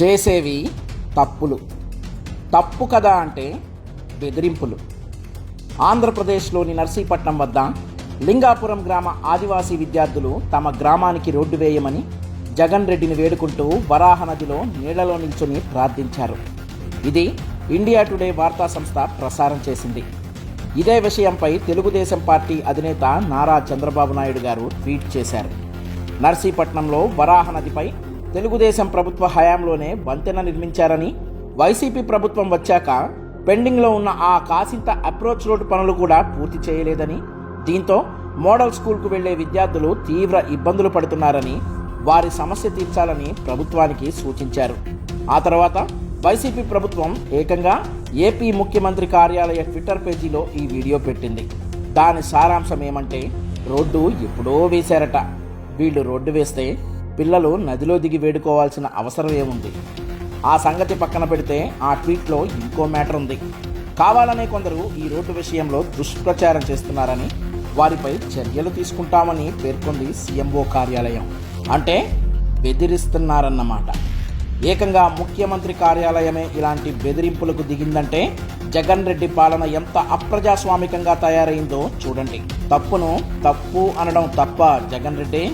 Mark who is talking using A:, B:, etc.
A: చేసేవి తప్పులు తప్పు కదా అంటే బెదిరింపులు ఆంధ్రప్రదేశ్లోని నర్సీపట్నం వద్ద లింగాపురం గ్రామ ఆదివాసీ విద్యార్థులు తమ గ్రామానికి రోడ్డు వేయమని జగన్ రెడ్డిని వేడుకుంటూ వరాహ నదిలో నీళ్లలో నిల్చుని ప్రార్థించారు ఇది ఇండియా టుడే వార్తా సంస్థ ప్రసారం చేసింది ఇదే విషయంపై తెలుగుదేశం పార్టీ అధినేత నారా చంద్రబాబు నాయుడు గారు ట్వీట్ చేశారు నర్సీపట్నంలో వరాహ నదిపై తెలుగుదేశం ప్రభుత్వ హయాంలోనే వంతెన నిర్మించారని వైసీపీ ప్రభుత్వం వచ్చాక పెండింగ్లో ఉన్న ఆ కాసింత అప్రోచ్ రోడ్ పనులు కూడా పూర్తి చేయలేదని దీంతో మోడల్ స్కూల్కు వెళ్లే విద్యార్థులు తీవ్ర ఇబ్బందులు పడుతున్నారని వారి సమస్య తీర్చాలని ప్రభుత్వానికి సూచించారు ఆ తర్వాత వైసీపీ ప్రభుత్వం ఏకంగా ఏపీ ముఖ్యమంత్రి కార్యాలయ ట్విట్టర్ పేజీలో ఈ వీడియో పెట్టింది దాని సారాంశం ఏమంటే రోడ్డు ఎప్పుడో వేశారట వీళ్ళు రోడ్డు వేస్తే పిల్లలు నదిలో దిగి వేడుకోవాల్సిన అవసరం ఏముంది ఆ సంగతి పక్కన పెడితే ఆ ట్వీట్లో ఇంకో మ్యాటర్ ఉంది కావాలనే కొందరు ఈ రోడ్డు విషయంలో దుష్ప్రచారం చేస్తున్నారని వారిపై చర్యలు తీసుకుంటామని పేర్కొంది సీఎంఓ కార్యాలయం అంటే బెదిరిస్తున్నారన్నమాట ఏకంగా ముఖ్యమంత్రి కార్యాలయమే ఇలాంటి బెదిరింపులకు దిగిందంటే జగన్ రెడ్డి పాలన ఎంత అప్రజాస్వామికంగా తయారైందో చూడండి తప్పును తప్పు అనడం తప్ప జగన్ రెడ్డి